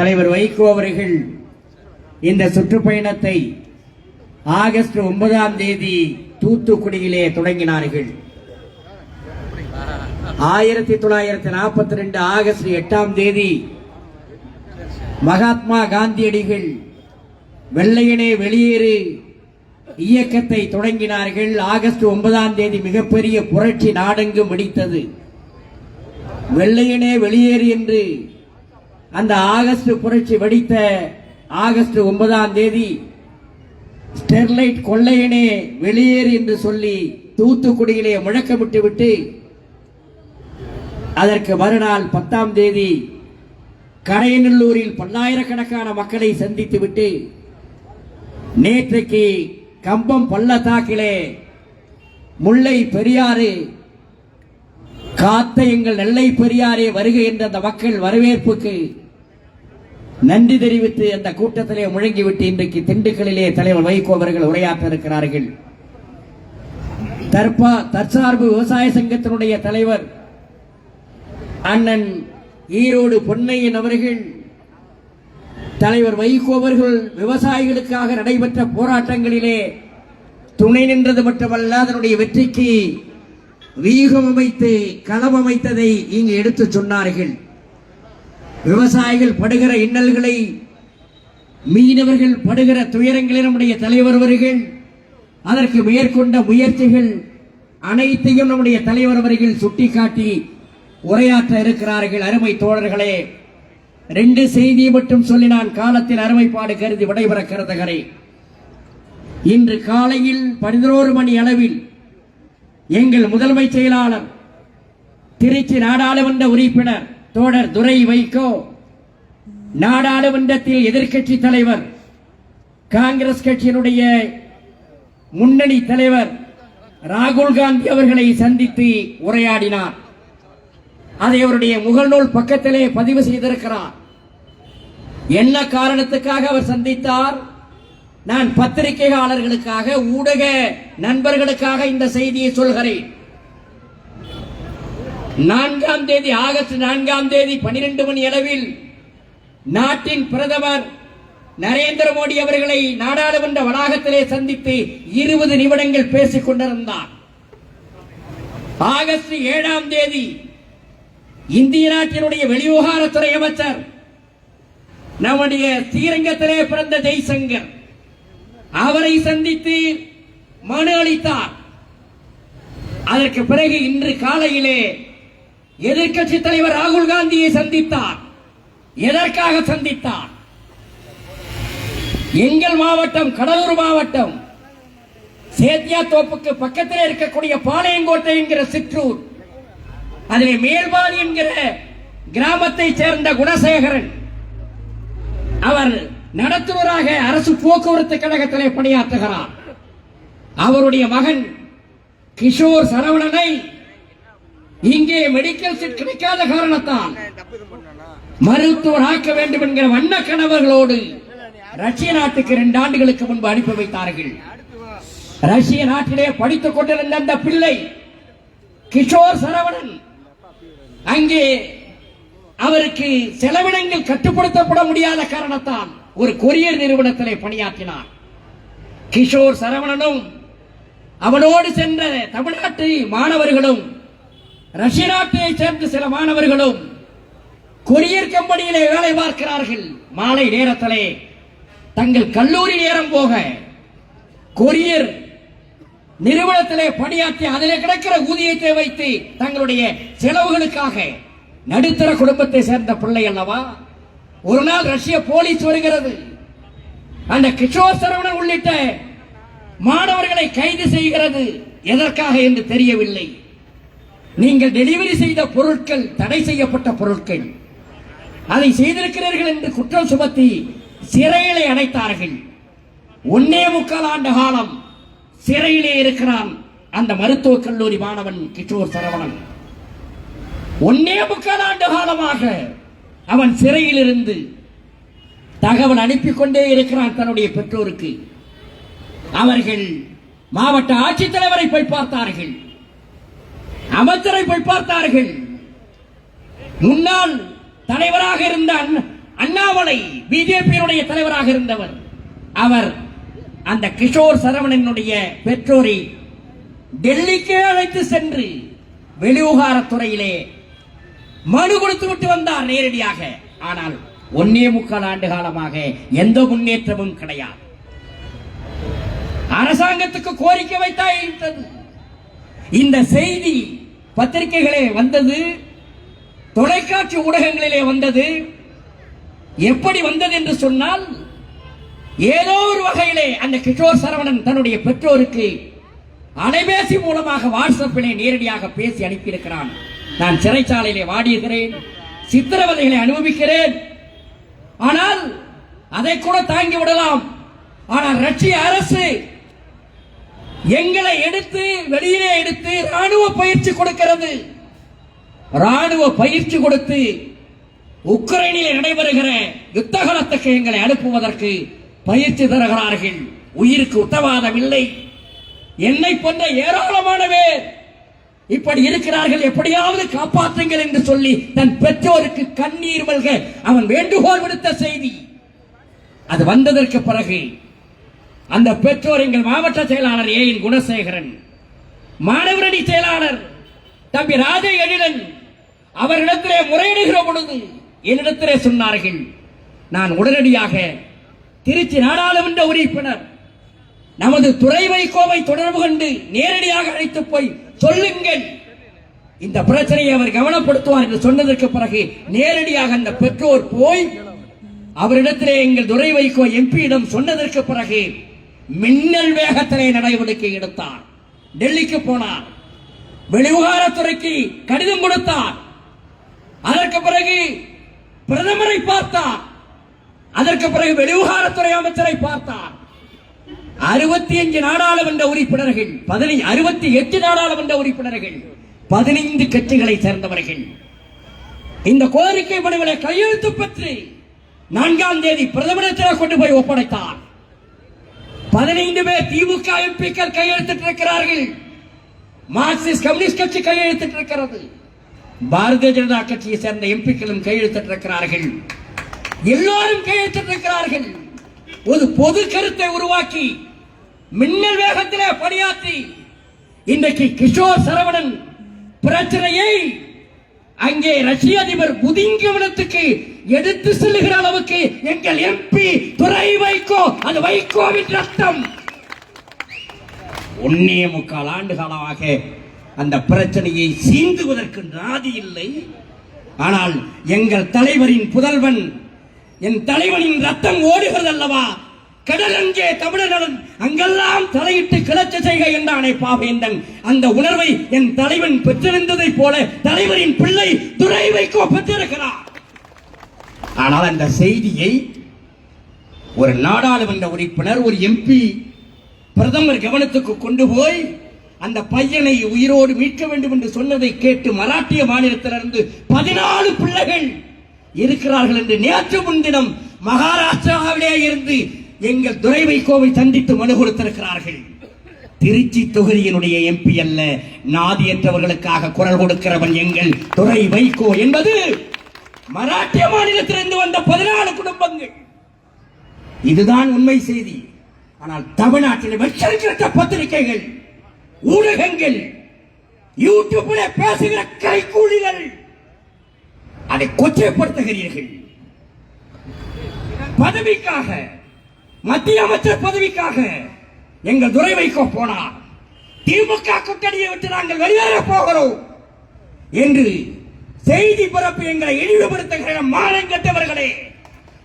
தலைவர் வைகோ அவர்கள் இந்த சுற்றுப்பயணத்தை ஆகஸ்ட் ஒன்பதாம் தேதி தூத்துக்குடியிலே தொடங்கினார்கள். ஆயிரத்தி தொள்ளாயிரத்தி நாற்பத்தி ரெண்டு ஆகஸ்ட் எட்டாம் தேதி மகாத்மா காந்தியடிகள் வெள்ளையனே வெளியேறு இயக்கத்தை தொடங்கினார்கள். ஆகஸ்ட் ஒன்பதாம் தேதி மிகப்பெரிய புரட்சி நாடெங்கும் வெடித்தது. வெள்ளையனே வெளியேறு என்று அந்த ஆகஸ்ட் புரட்சி வெடித்த ஆகஸ்ட் ஒன்பதாம் தேதி ஸ்டெர்லைட் கொள்ளையனே வெளியேறு என்று சொல்லி தூத்துக்குடியிலே முழக்கமிட்டு விட்டு அதற்கு மறுநாள் பத்தாம் தேதி கடையநல்லூரில் பல்லாயிரக்கணக்கான மக்களை சந்தித்துவிட்டு நேற்றைக்கு கம்பம் பள்ளத்தாக்கிலே முல்லை பெரியாறு காத்த எங்கள் நெல்லை பெரியாரே வருகை என்ற அந்த மக்கள் வரவேற்புக்கு நன்றி தெரிவித்து அந்த கூட்டத்திலே முழங்கிவிட்டு இன்றைக்கு திண்டுக்கல்லிலே தலைவர் வைகோ அவர்கள் உரையாற்ற இருக்கிறார்கள் தற்பா தற்சார்பு விவசாய சங்கத்தினுடைய தலைவர் அண்ணன் ஈரோடு பொன்னையன் அவர்கள் தலைவர் வைகோ அவர்கள் விவசாயிகளுக்காக நடைபெற்ற போராட்டங்களிலே துணை நின்றது மட்டுமல்ல அதனுடைய வெற்றிக்கு வீகம் அமைத்து களம் அமைத்ததை இங்கு எடுத்துச் சொன்னார்கள். விவசாயிகள் படுகிற இன்னல்களை மீனவர்கள் படுகிற துயரங்களை நம்முடைய தலைவர் அவர்கள் அதற்கு மேற்கொண்ட முயற்சிகள் அனைத்தையும் நம்முடைய தலைவர் அவர்கள் சுட்டிக்காட்டி உரையாற்ற இருக்கிறார்கள். அருமை தோழர்களே ரெண்டு செய்தியை மட்டும் சொல்லி நான் காலத்தில் அருமைப்பாடு கருதி விடைபெற கருதுகிறேன். இன்று காலையில் பதினோரு மணி அளவில் எங்கள் முதன்மை செயலாளர் திருச்சி நாடாளுமன்ற உறுப்பினர் தோழர் துரை வைகோ நாடாளுமன்றத்தில் எதிர்க்கட்சி தலைவர் காங்கிரஸ் கட்சியினுடைய முன்னணி தலைவர் ராகுல் காந்தி அவர்களை சந்தித்து உரையாடினார். அதை அவருடைய முகநூல் பக்கத்திலே பதிவு செய்திருக்கிறார். என்ன காரணத்துக்காக அவர் சந்தித்தார்? நான் பத்திரிகையாளர்களுக்காக ஊடக நண்பர்களுக்காக இந்த செய்தியை சொல்கிறேன். நான்காம் தேதி ஆகஸ்ட் நான்காம் தேதி பனிரெண்டு மணி அளவில் நாட்டின் பிரதமர் நரேந்திர மோடி அவர்களை நாடாளுமன்ற வளாகத்திலே சந்தித்து இருபது நிமிடங்கள் பேசிக் கொண்டிருந்தார். ஆகஸ்ட் ஏழாம் தேதி இந்திய நாட்டினுடைய வெளிவிவகாரத்துறை அமைச்சர் நம்முடைய ஸ்ரீரங்கத்திலே பிறந்த ஜெய்சங்கர் அவரை சந்தித்து மனு அளித்தார். அதற்கு பிறகு இன்று காலையிலே எதிர்க்கட்சி தலைவர் ராகுல் காந்தியை சந்தித்தார். எதற்காக சந்தித்தார்? எங்கள் மாவட்டம் கடலூர் மாவட்டம் சேத்தியா தோப்புக்கு பக்கத்தில் இருக்கக்கூடிய பாளையங்கோட்டை என்கிற சிற்றூர் அதிலே மேல்பாதி என்கிற கிராமத்தை சேர்ந்த குணசேகரன் அவர் நடத்துவராக அரசு போக்குவரத்து கழகத்திலே பணியாற்றுகிறார். அவருடைய மகன் கிஷோர் சரவணனை இங்கே மெடிக்கல் சீட் கிடைக்காத காரணத்தால் மருத்துவர் ஆக்க வேண்டும் என்கிற வண்ண கணவர்களோடு ரஷ்ய நாட்டுக்கு இரண்டு ஆண்டுகளுக்கு முன்பு அனுப்பி வைத்தார்கள். ரஷ்ய நாட்டிலே படித்துக் கொண்டிருந்த அந்த பிள்ளை கிஷோர் சரவணன். அங்கே அவருக்கு செலவினங்கள் கட்டுப்படுத்தப்பட முடியாத காரணத்தால் ஒரு கொரியர் நிறுவனத்திலே பணியாற்றினார். கிஷோர் சரவணனும் அவனோடு சென்ற தமிழ்நாட்டு மாணவர்களும் ரஷ்ய நாட்டை சேர்ந்த சில மாணவர்களும் கொரியர் கம்பெனியிலே வேலை பார்க்கிறார்கள். மாலை நேரத்திலே தங்கள் கல்லூரி நேரம் போக கொரியர் நிறுவனத்திலே பணியாற்றி அதிலே கிடக்கிற ஊதியத்தை வைத்து தங்களுடைய செலவுகளுக்காக நடுத்தர குடும்பத்தை சேர்ந்த பிள்ளை அல்லவா? ஒரு நாள் ரஷ்ய போலீஸ் வருகிறது. அந்த கிஷோர் சரவணன் உள்ளிட்ட மாணவர்களை கைது செய்கிறது. எதற்காக என்று தெரியவில்லை. நீங்கள் டெலிவரி செய்த பொருட்கள் தடை செய்யப்பட்ட பொருட்கள். அதை செய்திருக்கிறீர்கள் என்று குற்றம் சுமத்தி சிறையிலே அடைத்தார்கள். ஒன்னே முக்கால் ஆண்டு காலம் சிறையிலே இருக்கிறான் அந்த மருத்துவக் கல்லூரி மாணவன் கிஷோர் சரவணன். ஒன்னே முக்கால் ஆண்டு காலமாக அவன் சிறையில் இருந்து தகவல் அனுப்பி கொண்டே இருக்கிறான் தன்னுடைய பெற்றோருக்கு. அவர்கள் மாவட்ட ஆட்சித்தலைவரை போய் பார்த்தார்கள். அமைச்சரை போய் பார்த்தார்கள். முன்னாள் தலைவராக இருந்த அண்ணாமலை பிஜேபியினுடைய தலைவராக இருந்தவர். அவர் அந்த கிஷோர் சரவணனுடைய பெற்றோரை டெல்லிக்கே அழைத்து சென்று வெளிவிவகாரத்துறையிலே மனு கொடுத்து விட்டு வந்தார் நேரடியாக. ஆனால் ஒன்னே முக்கால் ஆண்டு காலமாக எந்த முன்னேற்றமும் கிடையாது. அரசாங்கத்துக்கு கோரிக்கை வைத்தாயிட்டது இந்த செய்தி பத்திரிகைகளே வந்தது தொலைக்காட்சி ஊடகங்களிலே வந்தது. எப்படி வந்தது என்று சொன்னால் ஏதோ ஒரு வகையிலே அந்த கிஷோர் சரவணன் தன்னுடைய பெற்றோருக்கு அலைபேசி மூலமாக வாட்ஸ்அப்பிலே நேரடியாக பேசி அனுப்பியிருக்கிறான். நான் சிறைச்சாலையிலே வாடியிருக்கிறேன் சித்திரவதைகளை அனுபவிக்கிறேன். ஆனால் அதை கூட தாங்கி விடலாம். ஆனால் ரஷ்ய அரசு எங்களை எடுத்து வெளியிலே எடுத்து ராணுவ பயிற்சி கொடுக்கிறது. ராணுவ பயிற்சி கொடுத்து உக்ரைனில் நடைபெறுகிற யுத்தகலத்துக்கு எங்களை அனுப்புவதற்கு பயிற்சி தருகிறார்கள். உயிருக்கு உத்தவாதம் இல்லை. என்னை போன்ற ஏராளமானவே இப்படி இருக்கிறார்கள். எப்படியாவது காப்பாற்றுங்கள் என்று சொல்லி தன் பெற்றோருக்கு கண்ணீர் மல்க அவன் வேண்டுகோள் விடுத்த செய்தி. அது வந்ததற்கு பிறகு அந்த பெற்றோர் எங்கள் மாவட்ட செயலாளர் ஏ என் குணசேகரன். மாணவரணி செயலாளர் தம்பி ராஜ எழிலன் அவரிடத்திலே முறையிடுகிற பொழுது என்னிடத்திலே சொன்னார்கள் நான் உடனடியாக திருச்சி நாடாளுமன்ற உறுப்பினர் நமது துறை வைகோவை தொடர்பு கொண்டு நேரடியாக அழைத்து போய் சொல்லுங்கள். இந்த பிரச்சனையை அவர் கவனப்படுத்துவார் என்று சொன்னதற்கு பிறகு நேரடியாக அந்த பெற்றோர் போய் அவரிடத்திலே எங்கள் துறை வைகோ எம்பியிடம் சொன்னதற்கு பிறகு மின்னல் வேகத்திலே நடவடிக்கை எடுத்தார். டெல்லிக்கு போனார். வெளிவிவகாரத்துறைக்கு கடிதம் கொடுத்தார். அதற்கு பிறகு பிரதமரை பார்த்தார். அதற்கு பிறகு வெளிவிவகாரத்துறை அமைச்சரை பார்த்தார். அறுபத்தி அஞ்சு நாடாளுமன்ற உறுப்பினர்கள் பதினைந்து அறுபத்தி எட்டு நாடாளுமன்ற உறுப்பினர்கள் பதினைந்து கட்சிகளை சேர்ந்தவர்கள். இந்த கோரிக்கை மனுவிலை கையெழுத்து பெற்று நான்காம் தேதி பிரதமரிடத்தில் கொண்டு போய் ஒப்படைத்தார். பதினைந்து பேர் திமுக எம்பிக்கள் கையெழுத்திட்டு இருக்கிறார்கள். மார்க்சிஸ்ட் கம்யூனிஸ்ட் கட்சி கையெழுத்திட்டு இருக்கிறது. பாரதிய ஜனதா கட்சியை சேர்ந்த எம்பிக்களும் கையெழுத்திட்டு இருக்கிறார்கள். எல்லோரும் கையெழுத்திட்டு இருக்கிறார்கள். ஒரு பொது கருத்தை உருவாக்கி மின்னல் வேகத்திலே பணியாற்றி இன்றைக்கு கிஷோர் சரவணன் பிரச்சனையை அங்கே ரஷ்ய அதிபர் புதிங்கவனத்துக்கு எடுத்து செல்லுகிற அளவுக்கு எங்கள் எம்பி துறை வைகோ அது வைகோவின் ரத்தம். ஒன்னே முக்கால் ஆண்டு காலமாக அந்த பிரச்சனையை சீந்துவதற்கு நாதி இல்லை. ஆனால் எங்கள் தலைவரின் புதல்வன் என் தலைவனின் ரத்தம் ஓடுகிறது அல்லவா கடல் அங்கே தமிழர்களும் அங்கெல்லாம் தலையிட்டு கிளர்ச்சி செய்க என்றானே பாவேந்தன். அந்த உணர்வை என் தலைவன் பெற்றிருந்ததைப் போல தலைவரின் பிள்ளை துறை வைக்கோ பெற்றிருக்கிறார். ஆனால் அந்த செய்தியை ஒரு நாடாளுமன்ற உறுப்பினர் ஒரு எம்பி பிரதமர் கவனத்துக்கு கொண்டு போய் அந்த பையனை உயிரோடு மீட்க வேண்டும் என்று சொன்னதை கேட்டு மராட்டிய மாநிலத்திலிருந்து பதினாலு பிள்ளைகள் இருக்கிறார்கள் என்று நேற்று முன்தினம் மகாராஷ்டிராவிலே இருந்து எங்கள் துரை கோவை சந்தித்து மனு கொடுத்திருக்கிறார்கள். திருச்சி தொகுதியினுடைய எம்பி அல்ல நாதியற்றவர்களுக்காக குரல் கொடுக்கிறவன் எங்கள் துறை வைகோ என்பது மராட்டிய மாநிலத்திலிருந்து வந்த பதினாலு குடும்பங்கள். இதுதான் உண்மை செய்தி. ஆனால் தமிழ்நாட்டில் வச்சிருக்கிற பத்திரிகைகள் ஊடகங்கள் யூடியூப்ல பேசுகிற கைகூலிகள் அதை கொச்சைப்படுத்துகிறீர்கள். பதவிக்காக மத்திய அமைச்சர் பதவிக்காக எங்கள் துறை வைக்க போனார். திமுக கூட்டணியை விட்டு நாங்கள் வெளியேற போகிறோம் என்று செய்தி பரப்பு எங்களை இழிவுபடுத்துகிற மானங்கட்டவர்களே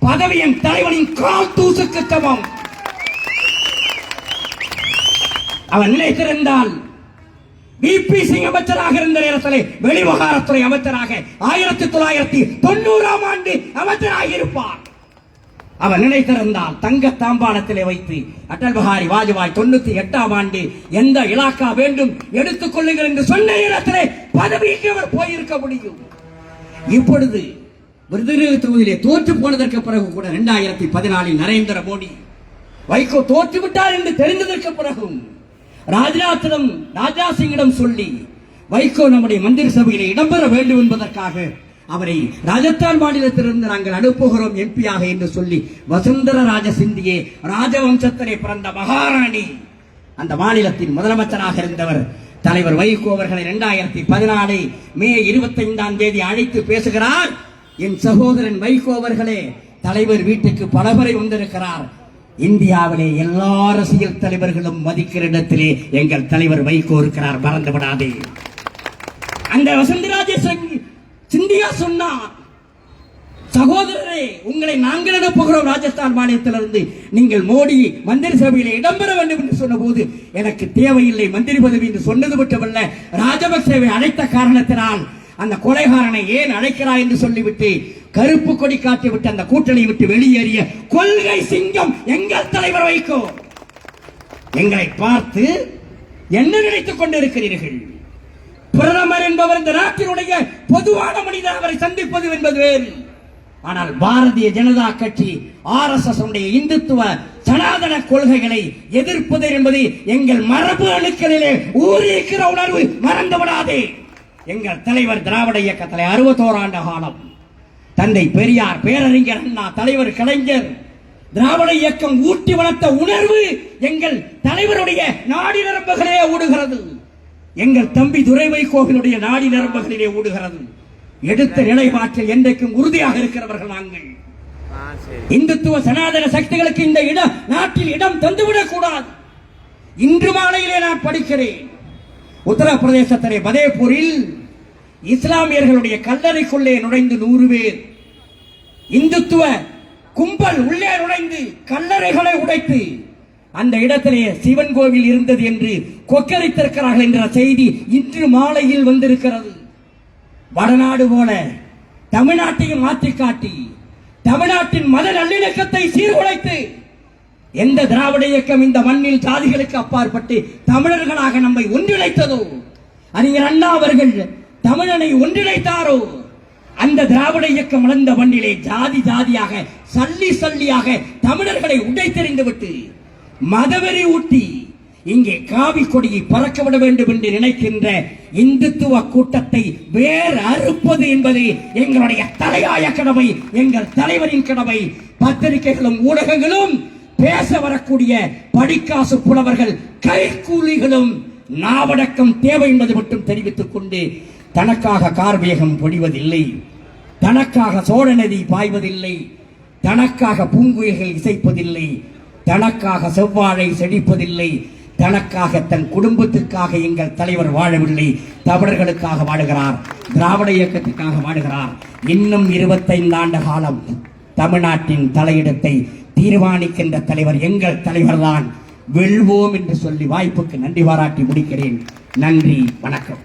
பதவியின் தலைவனின் கால் தூசுக்கு சமம். அவன் நினைத்திருந்தால் பிபி சிங் அமைச்சராக இருந்த நேரத்திலே வெளிவகாரத்துறை அமைச்சராக ஆயிரத்தி தொள்ளாயிரத்தி தொண்ணூறாம் ஆண்டு அமைச்சராக இருப்பார். அவர் நினைத்திருந்தால் தங்க தாம்பாளத்திலே வைத்து அடல் பிஹாரி வாஜ்பாய் தொண்ணூத்தி எட்டாம் ஆண்டு எந்த இலாக்கா வேண்டும் எடுத்துக் கொள்ளுங்கள் என்று சொன்ன இடத்திலே பதவிக்கு அவர் போயிருக்க முடியும். இப்பொழுது விருதுநகர் தொகுதியிலே தோற்று போனதற்கு பிறகு கூட இரண்டாயிரத்தி பதினாலில் நரேந்திர மோடி வைகோ தோற்று விட்டார் என்று தெரிந்ததற்கு பிறகும் ராஜ்நாத்திடம் ராஜா சிங்கிடம் சொல்லி வைகோ நம்முடைய மந்திரி சபையிலே இடம்பெற வேண்டும் என்பதற்காக அவரை ராஜஸ்தான் மாநிலத்திலிருந்து நாங்கள் அனுப்புகிறோம் எம்பியாக என்று சொல்லி வசுந்தர ராஜசிந்தியே ராஜவம்சத்திலே பிறந்த மகாராணி. அந்த மாநிலத்தின் முதலமைச்சராக இருந்தவர் தலைவர் வைகோ அவர்களை இரண்டாயிரத்தி பதினாலு மே இருபத்தி ஐந்தாம் தேதி அழைத்து பேசுகிறார். என் சகோதரன் வைகோ அவர்களே தலைவர் வீட்டுக்கு பலமுறை வந்திருக்கிறார். இந்தியாவிலே எல்லா அரசியல் தலைவர்களும் மதிக்கிற இடத்திலே எங்கள் தலைவர் வைகோ இருக்கிறார். மறந்து விடாதே. அந்த வசந்தராஜ சிந்தியா சொன்னா சகோதரரே உங்களை நாங்கள் அனுப்புகிறோம் ராஜஸ்தான் மாநிலத்திலிருந்து? நீங்கள் மோடி மந்திரி சபையில் இடம்பெற வேண்டும் என்று சொன்னபோது எனக்கு தேவையில்லை மந்திரி பதவி என்று சொன்னது மட்டுமல்ல ராஜபக்சேவை அழைத்த காரணத்தினால் அந்த கொலைகாரனை ஏன் அழைக்கிறாய் என்று சொல்லிவிட்டு கருப்பு கொடி காட்டி விட்டு அந்த கூட்டணி விட்டு வெளியேறிய கொள்கை சிங்கம் எங்கள் தலைவர் வைக்கோ எங்களை பார்த்து என்ன நினைத்துக் கொண்டிருக்கிறீர்கள்? பிரதமர் என்பவர் இந்த நாட்டினுடைய பொதுவான மனிதர் அவரை சந்திப்பது என்பது வேறு. ஆனால் பாரதிய ஜனதா கட்சி ஆர் எஸ் எஸ் இந்துத்துவ சனாதன கொள்கைகளை எதிர்ப்பது என்பது எங்கள் மரபு அணுக்களிலே ஊறியிருக்கிற உணர்வு மறந்து விடாதே. எங்கள் தலைவர் திராவிட இயக்கத்திலே அறுபத்தோராண்டு காலம். தந்தை பெரியார் பேரறிஞர் அண்ணா தலைவர் கலைஞர். திராவிட இயக்கம் ஊட்டி வளர்த்த உணர்வு எங்கள் தலைவருடைய நாடி நரம்புகளே ஓடுகிறது எங்கள் தம்பி துரை வைகோவினுடைய நாடி நரம்புகளிலே ஓடுகிறது எடுத்த நிலைப்பாட்டில் என்றைக்கும் உறுதியாக இருக்கிறவர்கள் நாங்கள். இந்துத்துவ சனாதன சக்திகளுக்கு இந்த இடம் நாட்டில் இடம் தந்துவிடக் கூடாது இன்று மாலையிலே நான் படிக்கிறேன். உத்தரப்பிரதேசத்திலே பதேபூரில் இஸ்லாமியர்களுடைய கல்லறைக்குள்ளே நுழைந்து நூறு பேர். இந்துத்துவ கும்பல் உள்ளே நுழைந்து கல்லறைகளை உடைத்து அந்த இடத்திலே சிவன் கோவில் இருந்தது என்று கொக்கரித்திருக்கிறார்கள் என்ற செய்தி இன்று மாலையில் வந்திருக்கிறது. வடநாடு போல தமிழ்நாட்டையும் மாற்றி காட்டி தமிழ்நாட்டின் மத நல்லிணக்கத்தை சீர்குலைத்து எந்த திராவிட இயக்கம் இந்த மண்ணில் சாதிகளுக்கு அப்பாற்பட்டு தமிழர்களாக நம்மை ஒன்றிணைத்ததோ அறிஞர் அண்ணா அவர்கள் தமிழனை ஒன்றிணைத்தாரோ அந்த திராவிட இயக்கம் வளர்ந்த மண்ணிலே ஜாதி ஜாதியாக சல்லி சல்லியாக தமிழர்களை உடைத்தெறிந்து விட்டு மதவெறி ஊட்டி இங்கே காவி கொடியை பறக்க விட வேண்டும் என்று நினைக்கின்ற இந்துத்துவ கூட்டத்தை வேறு அறுப்பது என்பது எங்களுடைய தலையாய கடமை எங்கள் தலைவரின் கடமை. பத்திரிகைகளும் ஊடகங்களும் பேச வரக்கூடிய படிக்காசு புலவர்கள் கைக்கூலிகளும் நாவடக்கம் தேவை என்பது மட்டும் தெரிவித்துக் கொண்டு தனக்காக கார் வேகம் தனக்காக சோழ நதி பாய்வதில்லை தனக்காக பூங்குயில்கள் இசைப்பதில்லை தனக்காக செவ்வாழை செழிப்பதில்லை. தனக்காக தன் குடும்பத்திற்காக எங்கள் தலைவர் வாழவில்லை. தமிழர்களுக்காக வாழுகிறார். திராவிட இயக்கத்திற்காக வாழுகிறார். இன்னும் இருபத்தைந்து ஆண்டு காலம் தமிழ்நாட்டின் தலையிடத்தை தீர்மானிக்கின்ற தலைவர் எங்கள் தலைவர்தான். வெல்வோம் என்று சொல்லி வாய்ப்புக்கு நன்றி பாராட்டி முடிக்கிறேன். நன்றி வணக்கம்.